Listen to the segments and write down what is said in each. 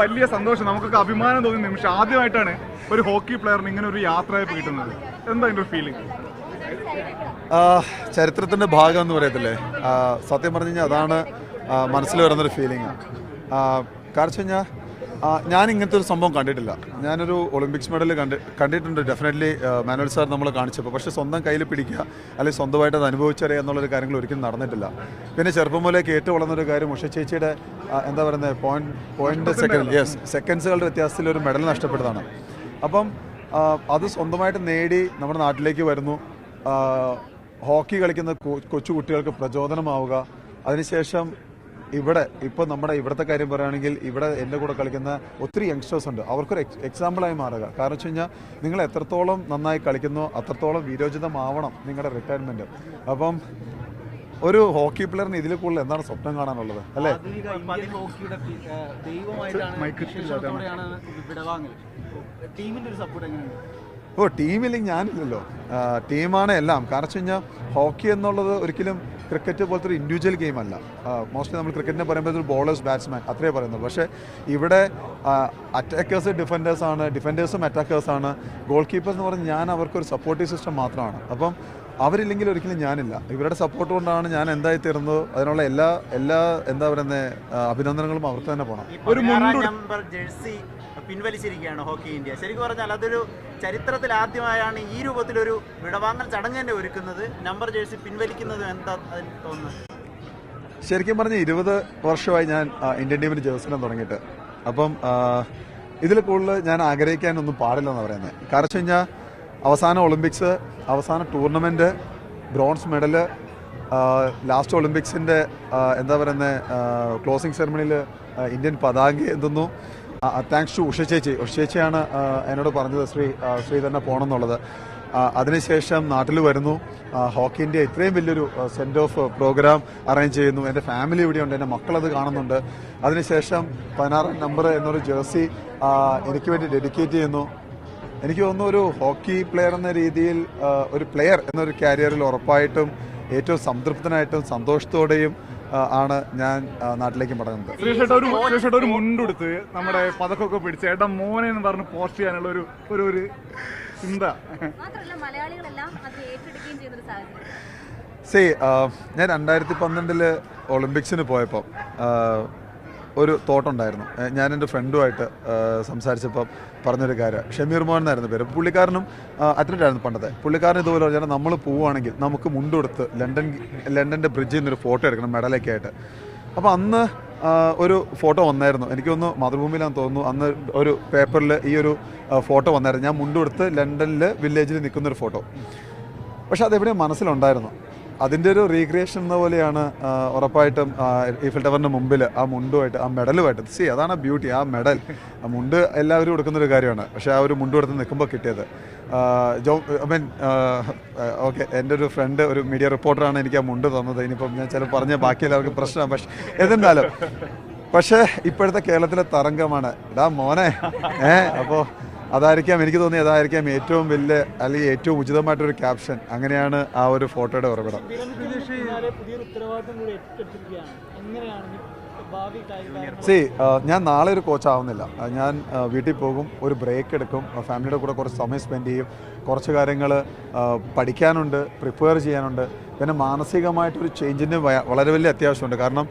വലിയ സന്തോഷം. നമുക്കൊക്കെ അഭിമാനം തോന്നുന്ന നിമിഷം. ആദ്യമായിട്ടാണ് ഒരു ഹോക്കി പ്ലെയറിന് ഇങ്ങനെ ഒരു യാത്രയപ്പ് കിട്ടുന്നത് എന്താ അതിന്റെ ഒരു ഫീലിംഗ് ചരിത്രത്തിന്റെ ഭാഗം എന്ന് പറയത്തില്ലേ സത്യം പറഞ്ഞു കഴിഞ്ഞാൽ അതാണ് മനസ്സിൽ വരുന്നൊരു ഫീലിംഗ് കാരണം വെച്ച് കഴിഞ്ഞാൽ ഞാൻ ഇങ്ങനത്തെ ഒരു സംഭവം കണ്ടിട്ടില്ല. ഞാനൊരു ഒളിമ്പിക്സ് മെഡൽ കണ്ടി കണ്ടിട്ടുണ്ട്. ഡെഫിനറ്റ്ലി മാനുവൽ സാർ നമ്മൾ കാണിച്ചപ്പോൾ പക്ഷേ സ്വന്തം കയ്യിൽ പിടിക്കുക അല്ലെങ്കിൽ സ്വന്തമായിട്ട് അത് അനുഭവിച്ചറിയുക എന്നുള്ളൊരു കാര്യങ്ങൾ ഒരിക്കലും നടന്നിട്ടില്ല. പിന്നെ ചെറുപ്പം മുതലേ കേട്ട് വളർന്നൊരു കാര്യം ഉഷ ചേച്ചിയുടെ എന്താ പറയുന്നത് പോയിന്റ് പോയിന്റ് സെക്കൻഡ് യെസ് സെക്കൻഡ്സുകളുടെ വ്യത്യാസത്തിൽ ഒരു മെഡൽ നഷ്ടപ്പെട്ടതാണ്. അപ്പം അത് സ്വന്തമായിട്ട് നേടി നമ്മുടെ നാട്ടിലേക്ക് വരുന്നു. ഹോക്കി കളിക്കുന്ന കൊച്ചു കുട്ടികൾക്ക് പ്രചോദനമാവുക. അതിനുശേഷം ഇവിടെ ഇപ്പോൾ നമ്മുടെ ഇവിടുത്തെ കാര്യം പറയുകയാണെങ്കിൽ ഇവിടെ എന്റെ കൂടെ കളിക്കുന്ന ഒത്തിരി യങ്സ്റ്റേഴ്സ് ഉണ്ട്. അവർക്കൊരു എക്സ് എക്സാമ്പിളായി മാറുക. കാരണം വെച്ച് കഴിഞ്ഞാൽ നിങ്ങൾ എത്രത്തോളം നന്നായി കളിക്കുന്നു അത്രത്തോളം വിരോചിതമാവണം നിങ്ങളുടെ റിട്ടയർമെന്റ് അപ്പം ഒരു ഹോക്കി പ്ലെയറിന് ഇതിൽ കൂടുതൽ എന്താണ് സ്വപ്നം കാണാനുള്ളത്? അല്ലേ? ഓ ടീമിൽ ഞാനില്ലല്ലോ. ടീമാണ് എല്ലാം. കാരണം വെച്ച് കഴിഞ്ഞാൽ ഹോക്കി എന്നുള്ളത് ഒരിക്കലും ക്രിക്കറ്റ് പോലത്തെ ഒരു ഇൻഡിവിജ്വൽ ഗെയിം അല്ല. മോസ്റ്റ്ലി നമ്മൾ ക്രിക്കറ്റിനെ പറയുമ്പോൾ ഒരു ബോളേഴ്സ് ബാറ്റ്സ്മാൻ അത്രേ പറയുന്നുള്ളൂ. പക്ഷേ ഇവിടെ അറ്റാക്കേഴ്സ് ഡിഫൻഡേഴ്സ് ആണ് ഡിഫൻഡേഴ്സും അറ്റാക്കേഴ്സ് ആണ്. ഗോൾ കീപ്പേഴ്സ് എന്ന് പറഞ്ഞാൽ ഞാൻ അവർക്കൊരു സപ്പോർട്ടീവ് സിസ്റ്റം മാത്രമാണ്. അപ്പം അവരില്ലെങ്കിൽ ഒരിക്കലും ഞാനില്ല. ഇവരുടെ സപ്പോർട്ട് കൊണ്ടാണ് ഞാൻ എന്തായി തീർന്നത്? അതിനുള്ള എല്ലാ എല്ലാ എന്താ പറയുന്നത് അഭിനന്ദനങ്ങളും അവർക്ക് തന്നെ പോകണം ഒരു ജേഴ്സി പിൻവലിച്ചിരിക്കുകയാണ് ഹോക്കി ഇന്ത്യ. ശരിക്കും പറഞ്ഞാൽ അതൊരു ചരിത്രത്തിൽ ആദ്യമായാണ് ഈ രൂപത്തിലൊരു വിടവാങ്ങൽ ചടങ്ങ് തന്നെ ഒരുക്കുന്നത്. നമ്പർ ജേഴ്സി പിൻവലിക്കുന്നത് എന്താ തോന്നുന്നത്? ശരിക്കും പറഞ്ഞ ഇരുപത് വർഷമായി ഞാൻ ഇന്ത്യൻ ടീമിന് ജേഴ്സിനം തുടങ്ങിയിട്ട്. അപ്പം ഇതിൽ കൂടുതൽ ഞാൻ ആഗ്രഹിക്കാനൊന്നും പാടില്ലെന്ന് പറയുന്നത്. കാരണം വെച്ച് കഴിഞ്ഞാൽ അവസാന ഒളിമ്പിക്സ് അവസാന ടൂർണമെന്റ് ബ്രോൺസ് മെഡൽ ലാസ്റ്റ് ഒളിമ്പിക്സിന്റെ എന്താ പറയുന്നത് ക്ലോസിംഗ് സെറമണിയിൽ ഇന്ത്യൻ പതാക എന്തുന്നു താങ്ക്സ് ടു ഉഷ ചേച്ചി. ഉഷ ചേച്ചിയാണ് എന്നോട് പറഞ്ഞത് ശ്രീ ശ്രീ തന്നെ പോകണം എന്നുള്ളത് ആ, അതിനുശേഷം നാട്ടിൽ വരുന്നു. ഹോക്കിന്റെ ഇത്രയും വലിയൊരു സെൻഡ് ഓഫ് പ്രോഗ്രാം അറേഞ്ച് ചെയ്യുന്നു. എന്റെ ഫാമിലി ഇവിടെയുണ്ട് എന്റെ മക്കളത് കാണുന്നുണ്ട്. അതിനുശേഷം പതിനാറാം നമ്പർ എന്നൊരു ജേഴ്സി എനിക്ക് വേണ്ടി ഡെഡിക്കേറ്റ് ചെയ്യുന്നു. എനിക്ക് തോന്നുന്നു ഒരു ഹോക്കി പ്ലെയർ എന്ന രീതിയിൽ ഒരു പ്ലെയർ എന്നൊരു കാരിയറിൽ ഉറപ്പായിട്ടും ഏറ്റവും സംതൃപ്തനായിട്ടും സന്തോഷത്തോടെയും ആണ് ഞാൻ നാട്ടിലേക്ക് മടങ്ങുന്നത്. ശ്രീഷേട്ട ഒരു ശ്രീഷേട്ട ഒരു മുണ്ടെടുത്ത് നമ്മുടെ പതക്കൊക്കെ പിടിച്ച് ഏട്ടാ മോനെ എന്ന് പറഞ്ഞ് പോസ്റ്റ് ചെയ്യാനുള്ള ഒരു ഒരു ഒരു ചിന്ത. മാത്രമല്ല മലയാളികളെല്ലാം അത് ഏറ്റെടുക്കുകയും ചെയ്യുന്നൊരു സാഹചര്യം. സേ ഞാൻ രണ്ടായിരത്തി പന്ത്രണ്ടിൽ ഒളിമ്പിക്സിന് പോയപ്പോൾ ഒരു തോട്ടുണ്ടായിരുന്നു. ഞാൻ എന്റെ ഫ്രണ്ടുമായിട്ട് സംസാരിച്ചപ്പോൾ പറഞ്ഞൊരു കാര്യം. ഷമീർ മോഹൻ എന്നായിരുന്നു പേര്. പുള്ളിക്കാരനും അത്ലറ്റ് ആയിരുന്നു പണ്ടത്തെ. പുള്ളിക്കാരൻ ഇതുപോലെ പറഞ്ഞാൽ നമ്മൾ പോവുകയാണെങ്കിൽ നമുക്ക് മുണ്ടെടുത്ത് ലണ്ടൻ ലണ്ടന്റെ ബ്രിഡ്ജിൽ നിന്നൊരു ഫോട്ടോ എടുക്കണം മെഡലൊക്കെ ആയിട്ട്. അപ്പോൾ അന്ന് ഒരു ഫോട്ടോ വന്നായിരുന്നു. എനിക്ക് തോന്നുന്നു മാതൃഭൂമിയിലാന്ന് തോന്നുന്നു അന്ന് ഒരു പേപ്പറിൽ ഈ ഒരു ഫോട്ടോ വന്നായിരുന്നു. ഞാൻ മുണ്ടെടുത്ത് ലണ്ടനിൽ വില്ലേജിൽ നിൽക്കുന്നൊരു ഫോട്ടോ പക്ഷെ അതെവിടെയും മനസ്സിലുണ്ടായിരുന്നു. അതിന്റെ ഒരു റീക്രിയേഷൻ എന്ന പോലെയാണ് ഉറപ്പായിട്ടും ഈ ടവറിന്റെ മുമ്പിൽ ആ മുണ്ടുമായിട്ട് ആ മെഡലുമായിട്ട്. സി അതാണ് ആ ബ്യൂട്ടി ആ മെഡൽ. ആ മുണ്ട് എല്ലാവരും കൊടുക്കുന്ന ഒരു കാര്യമാണ്. പക്ഷേ ആ ഒരു മുണ്ട് കൊടുത്ത് നിൽക്കുമ്പോൾ കിട്ടിയത്. ജോ ഐ മീൻ ഓക്കെ എന്റെ ഒരു ഫ്രണ്ട് ഒരു മീഡിയ റിപ്പോർട്ടറാണ് എനിക്ക് ആ മുണ്ട് തന്നത്. ഇനിയിപ്പം ഞാൻ ചില പറഞ്ഞ ബാക്കി എല്ലാവർക്കും പ്രശ്നമാണ്. പക്ഷേ എന്നിരുന്നാലും പക്ഷേ ഇപ്പോഴത്തെ കേരളത്തിലെ തരംഗമാണ്. ഇതാ മോനെ ഏ അപ്പോൾ അതായിരിക്കാം എനിക്ക് തോന്നി അതായിരിക്കാം ഏറ്റവും വലിയ അല്ലെങ്കിൽ ഏറ്റവും ഉചിതമായിട്ടൊരു ക്യാപ്ഷൻ. അങ്ങനെയാണ് ആ ഒരു ഫോട്ടോയുടെ ഉറവിടം. സി ഞാൻ നാളെ ഒരു കോച്ചാവുന്നില്ല ഞാൻ വീട്ടിൽ പോകും ഒരു ബ്രേക്ക് എടുക്കും ഫാമിലിയുടെ കൂടെ കുറച്ച് സമയം സ്പെൻഡ് ചെയ്യും കുറച്ച് കാര്യങ്ങൾ പഠിക്കാനുണ്ട് പ്രിപ്പയർ ചെയ്യാനുണ്ട്. പിന്നെ മാനസികമായിട്ടൊരു ചേഞ്ചിന് വളരെ വലിയ അത്യാവശ്യമുണ്ട്. കാരണം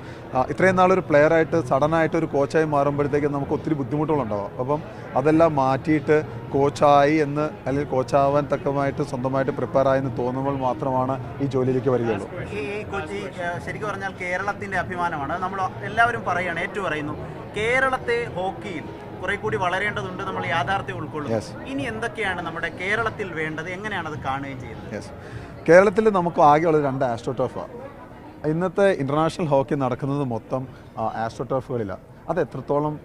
ഇത്രയും നാളൊരു പ്ലെയറായിട്ട് സഡനായിട്ട് ഒരു കോച്ചായി മാറുമ്പോഴത്തേക്ക് നമുക്ക് ഒത്തിരി ബുദ്ധിമുട്ടുകളുണ്ടാവും. അപ്പം അതെല്ലാം മാറ്റിയിട്ട് കോച്ചായി എന്ന് അല്ലെങ്കിൽ കോച്ചാവാൻ തക്കമായിട്ട് സ്വന്തമായിട്ട് പ്രിപ്പയർ ആയി എന്ന് തോന്നുമ്പോൾ മാത്രമാണ് ഈ ജോലിയിലേക്ക് വരികയുള്ളൂ. ഈ കോച്ചി ശരിക്കും പറഞ്ഞാൽ കേരളത്തിന്റെ അഭിമാനമാണ്. നമ്മൾ എല്ലാവരും പറയുകയാണ് ഏറ്റു പറയുന്നു കേരളത്തെ ഹോക്കിയിൽ കുറെ കൂടി വളരേണ്ടതുണ്ട് നമ്മൾ യാഥാർത്ഥ്യം ഉൾക്കൊള്ളുന്നു. ഇനി എന്തൊക്കെയാണ് നമ്മുടെ കേരളത്തിൽ വേണ്ടത്? എങ്ങനെയാണ് അത് കാണുകയും ചെയ്യുന്നത്? കേരളത്തിൽ നമുക്ക് ആകെയുള്ളത് രണ്ട് ആസ്ട്രോ ടർഫാണ് ഇന്നത്തെ ഇന്റർനാഷണൽ ഹോക്കി നടക്കുന്നത് മൊത്തം ആസ്ട്രോ ടർഫുകളിലാണ് അത് എത്രത്തോളം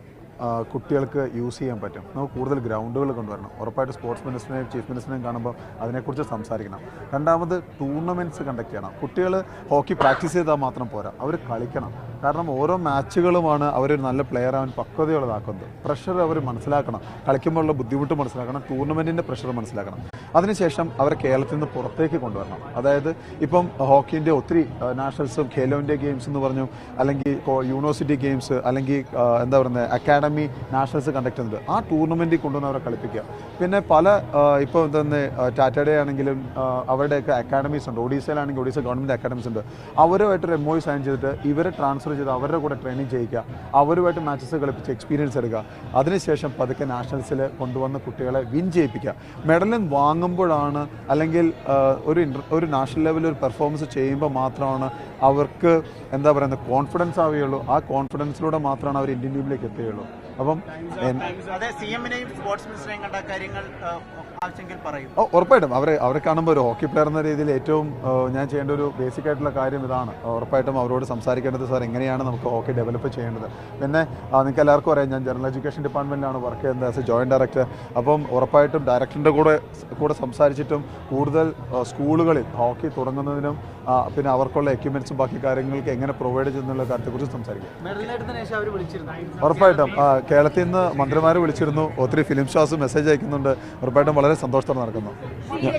കുട്ടികൾക്ക് യൂസ് ചെയ്യാൻ പറ്റും? നമുക്ക് കൂടുതൽ ഗ്രൗണ്ടുകൾ കൊണ്ടുവരണം. ഉറപ്പായിട്ട് സ്പോർട്സ് മിനിസ്റ്ററിനെയും ചീഫ് മിനിസ്റ്ററിനെയും കാണുമ്പോൾ അതിനെക്കുറിച്ച് സംസാരിക്കണം. രണ്ടാമത് ടൂർണമെന്റ്സ് കണ്ടക്ട് ചെയ്യണം കുട്ടികൾ ഹോക്കി പ്രാക്ടീസ് ചെയ്താൽ മാത്രം പോരാ. അവർ കളിക്കണം. കാരണം ഓരോ മാച്ചുകളുമാണ് അവരൊരു നല്ല പ്ലെയർ ആവാൻ പക്വതയുള്ളതാക്കുന്നത്. പ്രഷർ അവർ മനസ്സിലാക്കണം. കളിക്കുമ്പോഴുള്ള ബുദ്ധിമുട്ട് മനസ്സിലാക്കണം. ടൂർണമെന്റിന്റെ പ്രഷർ മനസ്സിലാക്കണം. അതിനുശേഷം അവരെ കേരളത്തിൽ നിന്ന് പുറത്തേക്ക് കൊണ്ടുവരണം. അതായത് ഇപ്പം ഹോക്കിന്റെ ഒത്തിരി നാഷണൽസും ഖേലോ ഇന്ത്യ ഗെയിംസ് എന്ന് പറഞ്ഞു അല്ലെങ്കിൽ യൂണിവേഴ്സിറ്റി ഗെയിംസ് അല്ലെങ്കിൽ എന്താ പറയുന്നത് അക്കാഡമി നാഷണൽസ് കണ്ടക്ട് ചെയ്യുന്നുണ്ട് ആ ടൂർണമെന്റിൽ കൊണ്ടുവന്ന് അവരെ കളിപ്പിക്കുക. പിന്നെ പല ഇപ്പോൾ തന്നെ ടാറ്റയുടെ ആണെങ്കിലും അവരുടെയൊക്കെ അക്കാഡമീസ് ഉണ്ട്. ഒഡീസയിലാണെങ്കിൽ ഒഡീസ ഗവൺമെന്റ് അക്കാഡമീസ് ഉണ്ട്. അവരുമായിട്ട് എം ഒ സൈൻ ചെയ്തിട്ട് ഇവരെ ട്രാൻസ്ഫർ ചെയ്ത് അവരുടെ കൂടെ ട്രെയിനിങ് ചെയ്യിക്കുക അവരുമായിട്ട് മാച്ചസ് കളിപ്പിച്ച് എക്സ്പീരിയൻസ് എടുക്കുക. അതിനുശേഷം പതുക്കെ നാഷണൽസിൽ കൊണ്ടുവന്ന കുട്ടികളെ വിൻ ചെയ്യിപ്പിക്കുക മെഡലും വാങ്ങുമ്പോഴാണ് അല്ലെങ്കിൽ ഒരു ഒരു നാഷണൽ ലെവലിൽ ഒരു പെർഫോമൻസ് ചെയ്യുമ്പോൾ മാത്രമാണ് അവർക്ക് എന്താ പറയുന്നത് കോൺഫിഡൻസ് ആവുകയുള്ളൂ. ആ കോൺഫിഡൻസിലൂടെ മാത്രമാണ് അവർ ഇന്ത്യൻ ടീമിലേക്ക് എത്തുകയുള്ളൂ. അപ്പം അതെ സി എമ്മിനെയും സ്പോർട്സ് മിനിസ്റ്ററെയും കണ്ട കാര്യങ്ങൾ ആ, പറയും. ഉറപ്പായിട്ടും. അവരെ അവരെ കാണുമ്പോൾ ഒരു ഹോക്കി പ്ലെയർ എന്ന രീതിയിൽ ഏറ്റവും ഞാൻ ചെയ്യേണ്ട ഒരു ബേസിക് ആയിട്ടുള്ള കാര്യം ഇതാണ്. ഉറപ്പായിട്ടും അവരോട് സംസാരിക്കേണ്ടത് സാർ എങ്ങനെയാണ് നമുക്ക് ഹോക്കി ഡെവലപ്പ് ചെയ്യേണ്ടത്. പിന്നെ നിങ്ങൾക്ക് എല്ലാവർക്കും അറിയാം ഞാൻ ജനറൽ എഡ്യൂക്കേഷൻ ഡിപ്പാർട്ട്മെന്റിലാണ് വർക്ക് ചെയ്യുന്നത് ആസ് എ ജോയിന്റ് ഡയറക്ടർ അപ്പം ഉറപ്പായിട്ടും ഡയറക്ടറിന്റെ കൂടെ കൂടെ സംസാരിച്ചിട്ടും കൂടുതൽ സ്കൂളുകളിൽ ഹോക്കി തുടങ്ങുന്നതിനും പിന്നെ അവർക്കുള്ള എക്യുപ്മെന്റ്സും ബാക്കി കാര്യങ്ങൾക്ക് എങ്ങനെ പ്രൊവൈഡ് ചെയ്യുന്നുള്ള കാര്യത്തെക്കുറിച്ച് സംസാരിക്കാം. ഉറപ്പായിട്ടും കേരളത്തിൽ നിന്ന് മന്ത്രിമാരെ വിളിച്ചിരുന്നു. ഒത്തിരി ഫിലിം ഷോസ് മെസ്സേജ് അയക്കുന്നുണ്ട്. ഉറപ്പായിട്ടും വളരെ സന്തോഷത്തോടെ നടക്കുന്നു.